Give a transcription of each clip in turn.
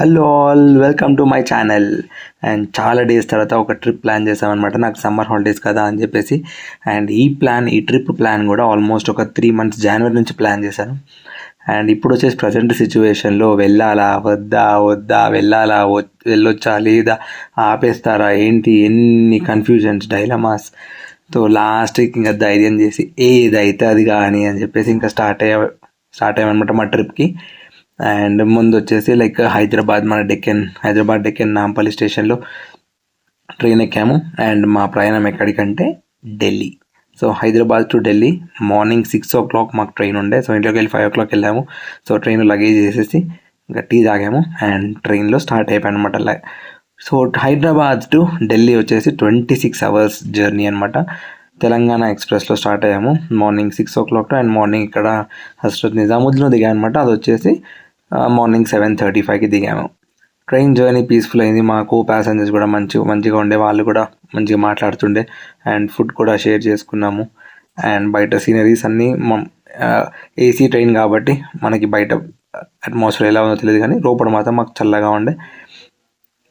Hello all welcome to my channel. And చాలా days తర్వాత ఒక ట్రిప్ ప్లాన్ చేసామన్నమాట నాకు సమ్మర్ హాలిడేస్ కదా అని చెప్పేసి. అండ్ ఈ ప్లాన్ ఈ ట్రిప్ ప్లాన్ కూడా ఆల్మోస్ట్ ఒక త్రీ మంత్స్ జనవరి నుంచి ప్లాన్ చేశాను. అండ్ ఇప్పుడు వచ్చేసి ప్రజెంట్ సిచ్యువేషన్లో వెళ్ళాలా వద్దా వద్దా వెళ్ళాలా వ- వెళ్ళొచ్చా లేదా ఆపేస్తారా ఏంటి ఎన్ని కన్ఫ్యూజన్స్ డైలమాస్తో లాస్ట్కి ఇంకా ధైర్యం చేసి ఏదైతే అది కానీ అని చెప్పేసి ఇంకా స్టార్ట్ అయ్యా స్టార్ట్ అయ్యామన్నమాట మా ట్రిప్కి అండ్ ముందు వచ్చేసి లైక్ హైదరాబాద్ మన డెక్కన్ హైదరాబాద్ డెక్కన్ నాంపల్లి స్టేషన్లో ట్రైన్ ఎక్కాము. అండ్ మా ప్రయాణం ఎక్కడికంటే Delhi. So Hyderabad to Delhi morning six o'clock మాకు ట్రైన్ ఉండే. సో ఇంట్లోకి వెళ్ళి ఫైవ్ ఓ క్లాక్ వెళ్ళాము. సో ట్రైన్ లగేజ్ చేసేసి ఇంకా టీ తాగాము. అండ్ ట్రైన్లో స్టార్ట్ అయిపోయాను అనమాట సో హైదరాబాద్ టు ఢిల్లీ వచ్చేసి ట్వంటీ సిక్స్ అవర్స్ జర్నీ అనమాట తెలంగాణ ఎక్స్ప్రెస్లో స్టార్ట్ అయ్యాము. Morning six o'clock and morning ఇక్కడ హస్రత్ నిజాముద్దీన్లో దిగా అనమాట అది వచ్చేసి మార్నింగ్ సెవెన్ థర్టీ ఫైవ్కి దిగాము. ట్రైన్ జర్నీ పీస్ఫుల్ అయింది. మాకు ప్యాసెంజర్స్ ప్యాసింజర్స్ కూడా మంచి మంచిగా ఉండే. వాళ్ళు కూడా మంచిగా మాట్లాడుతుండే. అండ్ ఫుడ్ కూడా షేర్ చేసుకున్నాము. అండ్ బయట సీనరీస్ అన్నీ ఏసీ ట్రైన్ కాబట్టి మనకి బయట అట్మాస్ఫియర్ ఎలా ఉందో తెలియదు కానీ లోపల మాత్రం మాకు చల్లగా ఉండే.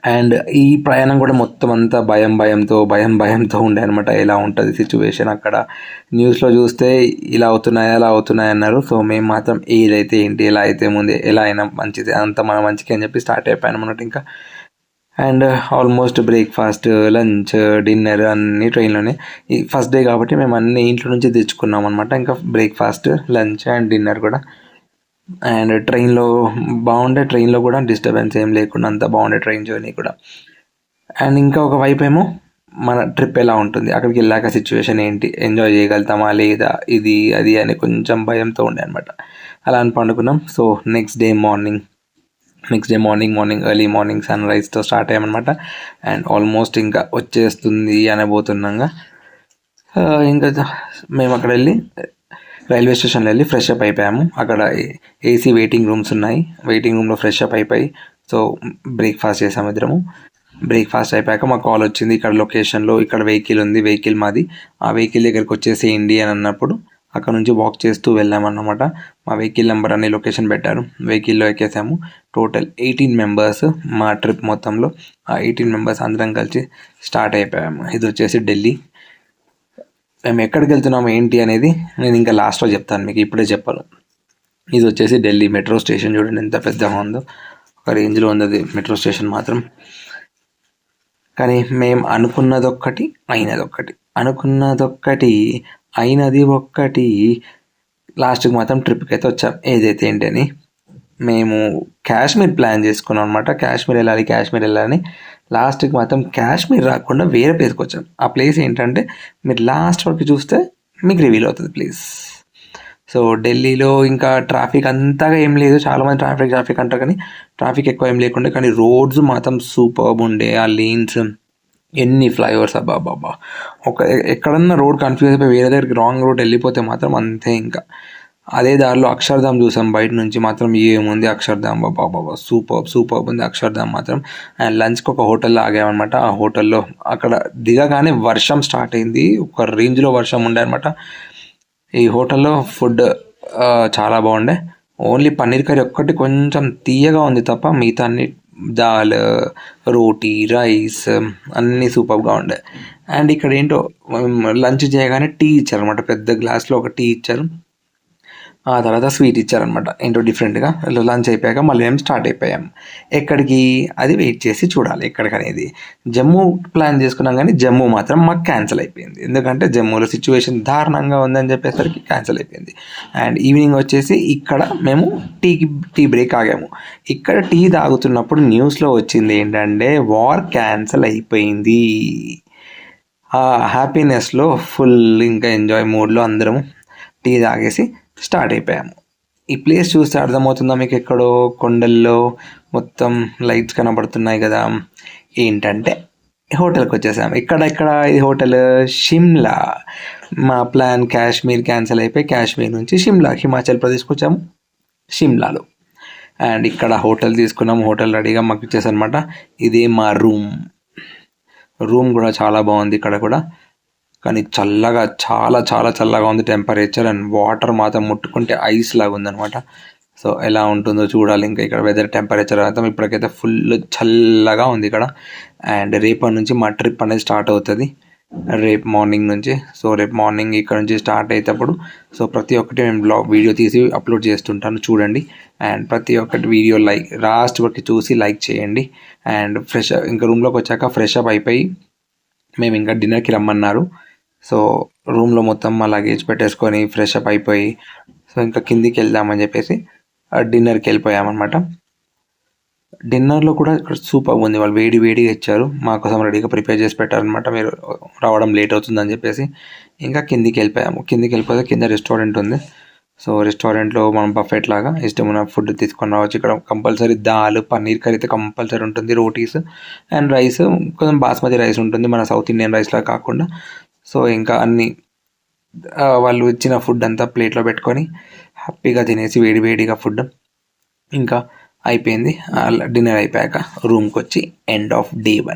అండ్ ఈ ప్రయాణం కూడా మొత్తం అంతా భయం భయంతో భయం భయంతో ఉండే అనమాట ఎలా ఉంటుంది సిచ్యువేషన్ అక్కడ? న్యూస్లో చూస్తే ఇలా అవుతున్నాయి అలా అవుతున్నాయి అన్నారు. సో మేము మాత్రం ఏదైతే ఏంటి ఎలా అయితే ముందు ఎలా అయినా మంచిది. అంత మన మంచికి అని చెప్పి స్టార్ట్ అయిపోయాను అనమాట ఇంకా. And almost breakfast lunch dinner అన్నీ ట్రైన్లోనే. ఈ ఫస్ట్ డే కాబట్టి మేము అన్ని ఇంట్లో నుంచి తెచ్చుకున్నాం అనమాట ఇంకా బ్రేక్ఫాస్ట్ లంచ్ అండ్ డిన్నర్ కూడా. అండ్ ట్రైన్లో బాగుండే ట్రైన్లో కూడా డిస్టర్బెన్స్ ఏం లేకుండా అంత బాగుండే ట్రైన్ జర్నీ కూడా. అండ్ ఇంకా ఒక వైపు ఏమో మన ట్రిప్ ఎలా ఉంటుంది? అక్కడికి వెళ్ళాక సిచ్యువేషన్ ఏంటి? ఎంజాయ్ చేయగలుగుతామా లేదా? ఇది అది అని కొంచెం భయంతో ఉండే అనమాట అలా అని పండుకున్నాం. So next day morning next day morning morning early morning sun రైజ్తో start అయ్యామన్నమాట అండ్ ఆల్మోస్ట్ ఇంకా వచ్చేస్తుంది అనబోతున్నాగా ఇంకా మేము అక్కడ వెళ్ళి రైల్వే స్టేషన్లో వెళ్ళి ఫ్రెష్ అప్ అయిపోయాము. అక్కడ ఏసీ వెయిటింగ్ రూమ్స్ ఉన్నాయి. వెయిటింగ్ రూమ్లో ఫ్రెష్ అప్ అయిపోయి సో బ్రేక్ఫాస్ట్ చేసాము ఇద్దరము. బ్రేక్ఫాస్ట్ అయిపోయాక మాకు కాల్ వచ్చింది ఇక్కడ లొకేషన్లో ఇక్కడ వెహికల్ ఉంది వెహికల్ మాది. ఆ వెహికల్ దగ్గరికి వచ్చేసేయండి అని అన్నప్పుడు అక్కడ నుంచి వాక్ చేస్తూ వెళ్ళామన్నమాట మా వెహికల్ నెంబర్ అనే లొకేషన్ పెట్టారు. వెహికల్లో ఎక్కేసాము. టోటల్ ఎయిటీన్ మెంబర్స్ మా ట్రిప్ మొత్తంలో ఆ ఎయిటీన్ మెంబర్స్ అందరం కలిసి స్టార్ట్ అయిపోయాము. ఇది వచ్చేసి ఢిల్లీ. మేము ఎక్కడికి వెళ్తున్నాము ఏంటి అనేది నేను ఇంకా లాస్ట్లో చెప్తాను మీకు ఇప్పుడే చెప్పాలి. ఇది వచ్చేసి ఢిల్లీ మెట్రో స్టేషన్ చూడండి ఎంత పెద్దగా ఉందో. ఒక రేంజ్లో ఉంది మెట్రో స్టేషన్ మాత్రం. కానీ మేము అనుకున్నది ఒక్కటి అయినది ఒక్కటి. అనుకున్నది ఒక్కటి అయినది ఒక్కటి లాస్ట్కి మాత్రం ట్రిప్కి అయితే వచ్చాం. ఏదైతే ఏంటి అని. మేము కాశ్మీర్ ప్లాన్ చేసుకున్నాం అనమాట కాశ్మీర్ వెళ్ళాలి కాశ్మీర్ వెళ్ళాలని. లాస్ట్కి మాత్రం కాశ్మీర్ రాకుండా వేరే ప్లేస్కి వచ్చాం. ఆ ప్లేస్ ఏంటంటే మీరు లాస్ట్ వరకు చూస్తే మీకు రివీల్ అవుతుంది ప్లీజ్ సో ఢిల్లీలో ఇంకా ట్రాఫిక్ అంతగా ఏం లేదు. చాలామంది ట్రాఫిక్ ట్రాఫిక్ అంటారు కానీ ట్రాఫిక్ ఎక్కువ ఏం లేకుండా కానీ రోడ్స్ మాత్రం సూపర్బ్ ఉండే. ఆ లేన్స్ ఎన్ని ఫ్లైఓవర్స్ అబ్బా బాబా ఒక ఎక్కడన్నా రోడ్ కన్ఫ్యూజ్ అయిపోయి వేరే దగ్గరికి రాంగ్ రోడ్ వెళ్ళిపోతే మాత్రం అంతే ఇంకా. అదే దారిలో అక్షర్ధామ్ చూసాం. బయట నుంచి మాత్రం ఏముంది? అక్షర్ధామ్ బాబా బాబా సూపర్ సూపర్ ఉంది అక్షర్ధామ్ మాత్రం. అండ్ లంచ్కి ఒక హోటల్లో ఆగామన్నమాట ఆ హోటల్లో అక్కడ దిగగానే వర్షం స్టార్ట్ అయింది. ఒక రేంజ్లో వర్షం ఉండే అనమాట ఈ హోటల్లో ఫుడ్ చాలా బాగుండే. ఓన్లీ పన్నీర్ కర్రీ ఒక్కటి కొంచెం తీయగా ఉంది తప్ప మిగతా అన్ని దాల్ రోటీ రైస్ అన్నీ సూపర్గా ఉండే. అండ్ ఇక్కడ ఏంటో లంచ్ చేయగానే టీ ఇచ్చారు అనమాట పెద్ద గ్లాస్లో ఒక టీ ఇచ్చారు. ఆ తర్వాత స్వీట్ ఇచ్చారనమాట ఏంటో డిఫరెంట్గా లంచ్ అయిపోయాక మళ్ళీ మేము స్టార్ట్ అయిపోయాం. ఎక్కడికి? అది వెయిట్ చేసి చూడాలి ఎక్కడికనేది. జమ్మూ ప్లాన్ చేసుకున్నాం కానీ జమ్మూ మాత్రం మాకు క్యాన్సిల్ అయిపోయింది. ఎందుకంటే జమ్మూలో సిచ్యువేషన్ దారుణంగా ఉందని చెప్పేసరికి క్యాన్సిల్ అయిపోయింది. అండ్ ఈవినింగ్ వచ్చేసి ఇక్కడ మేము టీకి టీ బ్రేక్ ఆగాము. ఇక్కడ టీ తాగుతున్నప్పుడు న్యూస్లో వచ్చింది ఏంటంటే వార్ క్యాన్సిల్ అయిపోయింది. ఆ హ్యాపీనెస్లో ఫుల్ ఇంకా ఎంజాయ్ మూడ్లో అందరము టీ తాగేసి స్టార్ట్ అయిపోయాము. ఈ ప్లేస్ చూస్తే అర్థమవుతుందా మీకు ఎక్కడో కొండల్లో మొత్తం లైట్స్ కనబడుతున్నాయి కదా? ఏంటంటే హోటల్కి వచ్చేసాము. ఇక్కడ ఇక్కడ ఇది హోటల్ షిమ్లా. మా ప్లాన్ కాశ్మీర్ క్యాన్సిల్ అయిపోయి కాశ్మీర్ నుంచి షిమ్లా హిమాచల్ ప్రదేశ్కి వచ్చాము. షిమ్లాలో. అండ్ ఇక్కడ హోటల్ తీసుకున్నాము. హోటల్ రెడీగా మాకు ఇచ్చేసనమాట ఇదే మా రూమ్. రూమ్ కూడా చాలా బాగుంది ఇక్కడ కూడా. కానీ చల్లగా చాలా చాలా చల్లగా ఉంది టెంపరేచర్ అండ్ వాటర్ మాత్రం ముట్టుకుంటే ఐస్ లాగా ఉందనమాట సో ఎలా ఉంటుందో చూడాలి ఇంకా ఇక్కడ వెదర్ టెంపరేచర్ అంతా. ఇప్పటికైతే ఫుల్ చల్లగా ఉంది ఇక్కడ. అండ్ రేపటి నుంచి మా ట్రిప్ అనేది స్టార్ట్ అవుతుంది. రేపు మార్నింగ్ నుంచి. సో రేపు మార్నింగ్ ఇక్కడ నుంచి స్టార్ట్ అయ్యేటప్పుడు సో ప్రతి ఒక్కటి మేము బ్లాగ్ వీడియో తీసి అప్లోడ్ చేస్తుంటాను. చూడండి. అండ్ ప్రతి ఒక్కటి వీడియో లైక్ లాస్ట్ వరకు చూసి లైక్ చేయండి. అండ్ ఫ్రెష్ ఇంకా రూమ్లోకి వచ్చాక ఫ్రెష్ అప్ అయిపోయి మేము ఇంకా డిన్నర్కి రమ్మన్నారు. సో రూమ్లో మొత్తం మా లగేజ్ పెట్టేసుకొని ఫ్రెష్ అప్ అయిపోయి సో ఇంకా కిందికి వెళ్దామని చెప్పేసి డిన్నర్కి వెళ్ళిపోయామన్నమాట. డిన్నర్లో కూడా ఇక్కడ సూపర్ ఉంది. వాళ్ళు వేడి వేడిగా ఇచ్చారు. మా కోసం రెడీగా ప్రిపేర్ చేసి పెట్టారనమాట మీరు రావడం లేట్ అవుతుందని చెప్పేసి ఇంకా కిందికి వెళ్ళిపోయాము. కిందికి వెళ్ళిపోతే కింద రెస్టారెంట్ ఉంది. సో రెస్టారెంట్లో మనం బఫెట్ లాగా ఇష్టమైన ఫుడ్ తీసుకొని రావచ్చు. ఇక్కడ కంపల్సరీ దాల్ పన్నీర్ కర్రీ అయితే కంపల్సరీ ఉంటుంది. రోటీస్ అండ్ రైస్ కొంచెం బాస్మతి రైస్ ఉంటుంది. మన సౌత్ ఇండియన్ రైస్లా కాకుండా. సో ఇంకా అన్ని వాళ్ళు ఇచ్చిన ఫుడ్ అంతా ప్లేట్లో పెట్టుకొని హ్యాపీగా తినేసి వేడి వేడిగా ఫుడ్ ఇంకా అయిపోయింది. డిన్నర్ అయిపోయాక రూమ్కి వచ్చి ఎండ్ ఆఫ్ డే వన్